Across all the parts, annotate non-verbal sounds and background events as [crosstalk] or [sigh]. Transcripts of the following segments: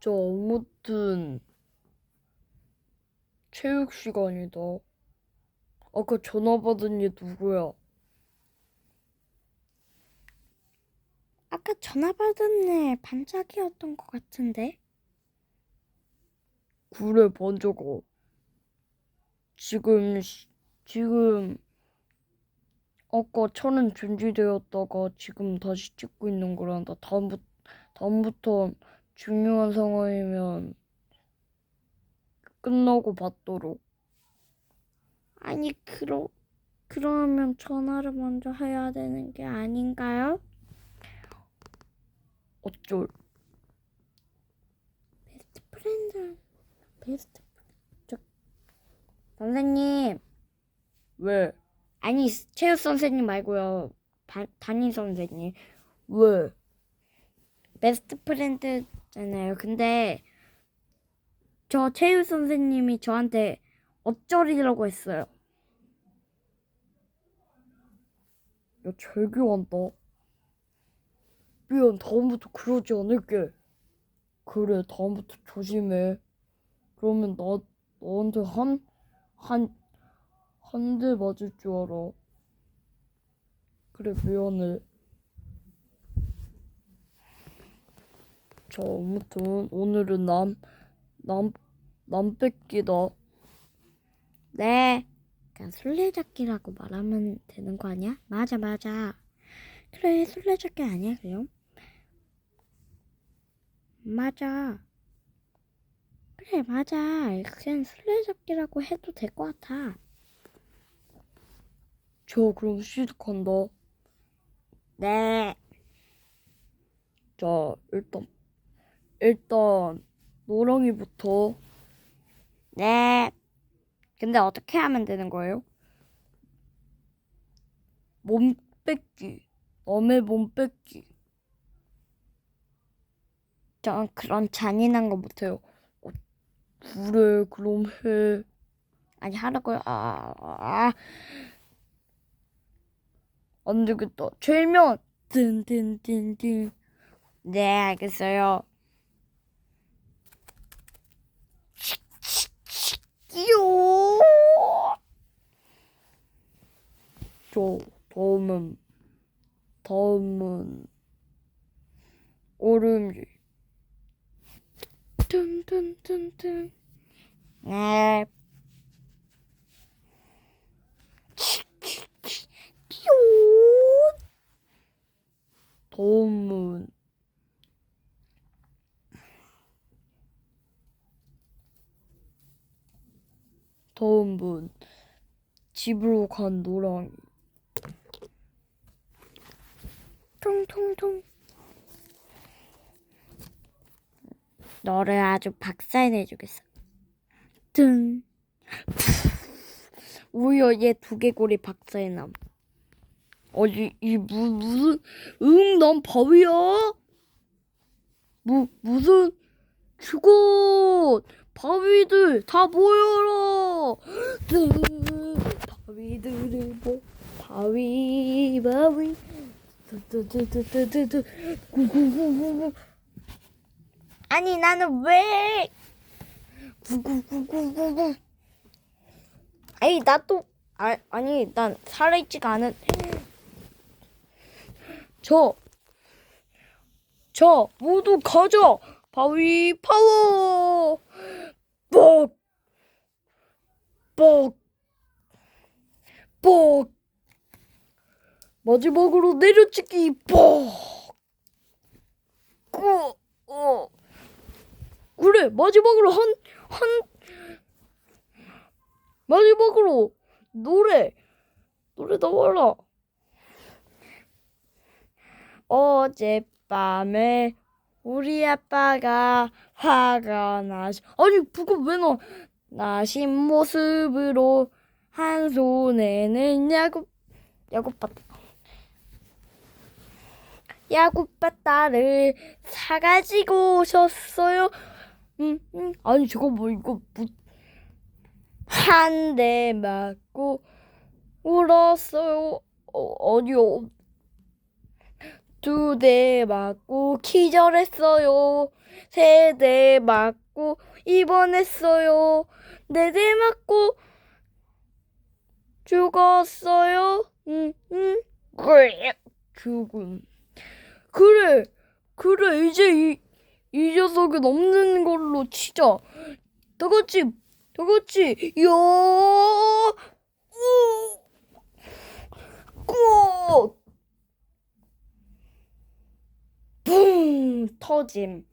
저 아무튼 체육 시간이다. 아까 전화 받은 얘 누구야? 아까 전화 받은 애 반짝이었던 것 같은데? 그래 번져가. 지금 시- 지금 아까 차는 중지되었다가 지금 다시 찍고 있는 거란다. 다음부터 다음부터 중요한 상황이면 끝나고 받도록. 아니, 그러, 그러면 전화를 먼저 해야 되는 게 아닌가요? 어쩔. 베스트 프렌드, 베스트, 저, 선생님. 왜? 아니, 체육 선생님 말고요. 바, 담임 선생님. 왜? 베스트 프렌드 잖아요. 근데 저 체육 선생님이 저한테 어쩌리라고 했어요. 야, 절교한다. 미안, 다음부터 그러지 않을게. 그래, 다음부터 조심해. 그러면 나, 너한테 한, 한, 한 대 맞을 줄 알아. 그래, 미안해. 자, 아무튼, 오늘은 남, 남, 남 뺏기다. 네. 그냥 술래잡기라고 말하면 되는 거 아니야? 맞아, 맞아. 그래, 술래잡기 아니야, 그럼? 맞아. 그래, 맞아. 그냥 술래잡기라고 해도 될 것 같아. 저, 그럼 시작한다. 네. 자, 일단, 일단, 노랑이부터. 네. 근데 어떻게 하면 되는 거예요? 몸 뺏기. 남의 몸 뺏기. 전 그런 잔인한 거 못해요. 그래, 그럼 해. 아니, 하라고요. 아, 아, 안 되겠다. 최면! 뜬뜬뜬뜬. 네, 알겠어요. 요! 저, 다음은, 다음은, 얼음이. 뜬뜬뜬뜬. 네. 다음 분, 집으로 간 노랑이. 통통통. 너를 아주 박살내주겠어. 등. [laughs] 우여 얘 두개골이 박사의남. 어디 이 무, 무슨 응난 바위야? 무 무슨 죽어 바위들 다 모여라. [gasps] 바위들을 모 바위 바위 아니, 나는 왜? 구구구구구구 아니, 나 또, 아, 아니, 난 살아있지가 않은. 저, 저, 모두 가자! 바위 파워! 뻑! 뻑! 뻑! 마지막으로 내려치기, 뻑! 꾸, 어. 그래, 마지막으로 한, 한, 마지막으로 노래, 노래 나와라. 어젯밤에 우리 아빠가 화가 나시 아니 그거 왜 나? 나신 모습으로 한 손에는 야구 야구밭 야구바따를 사가지고 오셨어요. 음, 음. 아니 저거 뭐 이거 한대 맞고 울었어요. 어, 아니요 두 대 맞고 기절했어요. 세 대 맞고 입원했어요. 네 대 맞고 죽었어요. 응, 응. 그래, 죽음. 그래, 그래, 이제 이, 이 녀석은 없는 걸로 치자. 다 같이, 다 같이, 야, 우, 꽃, 붕, 터짐.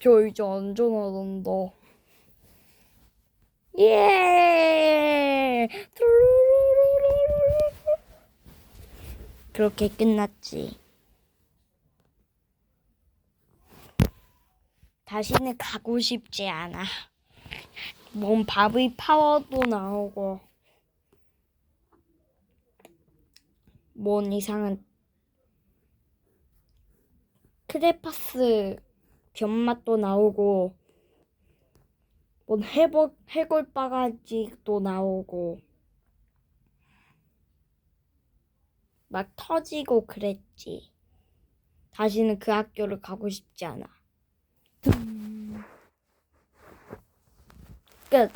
저 이제 안전하단다. 예! 그렇게 끝났지. 다시는 가고 싶지 않아. 뭔 바비 파워도 나오고 뭔 이상한 크레파스 변맛도 나오고 뭔 해골 바가지도 나오고 막 터지고 그랬지. 다시는 그 학교를 가고 싶지 않아. 끝.